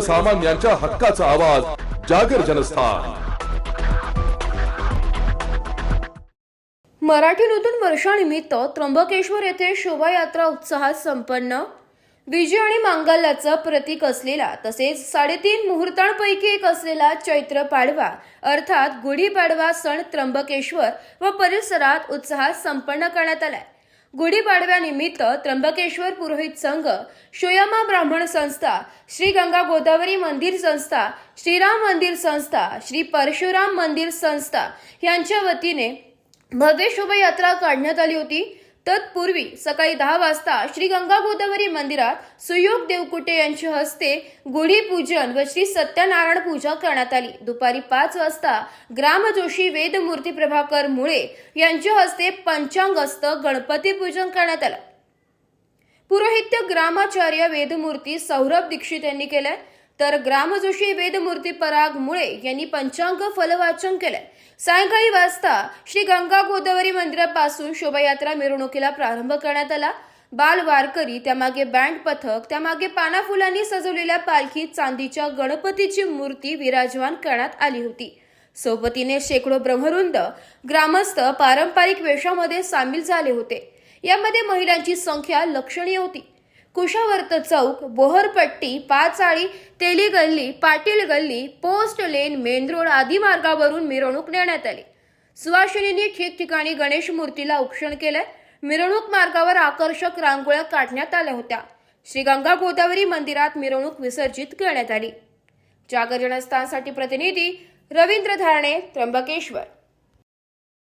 सर्वसामान्यांच्या हक्काचा आवाज जागर जनस्थान. मराठी नूतन वर्षानिमित्त त्र्यंबकेश्वर येथे शोभायात्रा उत्साहात संपन्न. विजय आणि मांगल्याचं प्रतीक असलेला तसेच साडेतीन मुहूर्तांपैकी एक असलेला चैत्र पाडवा अर्थात गुढीपाडवा सण त्र्यंबकेश्वर व परिसरात उत्साहात संपन्न करण्यात आलाय. गुढीपाडव्यानिमित्त त्र्यंबकेश्वर पुरोहित संघ शोयमा ब्राह्मण संस्था श्री गंगा गोदावरी मंदिर संस्था श्रीराम मंदिर संस्था श्री परशुराम मंदिर संस्था यांच्या वतीने भव्य शोभायात्रा काढण्यात आली होती. तत्पूर्वी सकाळी दहा वाजता श्री गंगा गोदावरी मंदिरात सुयोग देवकुटे यांच्या हस्ते गुढीपूजन व श्री सत्यनारायण पूजा करण्यात आली. दुपारी पाच वाजता ग्रामजोशी वेदमूर्ती प्रभाकर मुळे यांच्या हस्ते पंचांगस्त गणपती पूजन करण्यात आलं. पुरोहित्य ग्रामाचार्य वेदमूर्ती सौरभ दीक्षित यांनी केलंय. तर ग्रामजोशी वेदमूर्ती पराग मुळे यांनी पंचांग फलवाचन केलंय. सायंकाळी वाजता श्री गंगा गोदावरी मंदिरापासून शोभायात्रा मिरवणुकीला प्रारंभ करण्यात आला. बाल वारकरी त्यामागे बँड पथक त्यामागे पाना फुलांनी सजवलेल्या पालखीत चांदीच्या गणपतीची मूर्ती विराजमान करण्यात आली होती. सोबतीने शेकडो ब्रह्मरुंद ग्रामस्थ पारंपरिक वेशामध्ये सामील झाले होते. यामध्ये महिलांची संख्या लक्षणीय होती. कुशावर्त चौक बोहरपट्टी पाचाळी तेली गल्ली पाटील गल्ली पोस्ट लेन मेन रोड आदी मार्गावरून मिरवणूक नेण्यात आली. सुवासिनींनी ठिकठिकाणी गणेश मूर्तीला उक्षण केलंय मिरवणूक मार्गावर आकर्षक रांगोळ्या काढण्यात आल्या होत्या. श्री गंगा गोदावरी मंदिरात मिरवणूक विसर्जित करण्यात आली. जागर जनस्थानसाठी प्रतिनिधी रवींद्र धारणे त्र्यंबकेश्वर.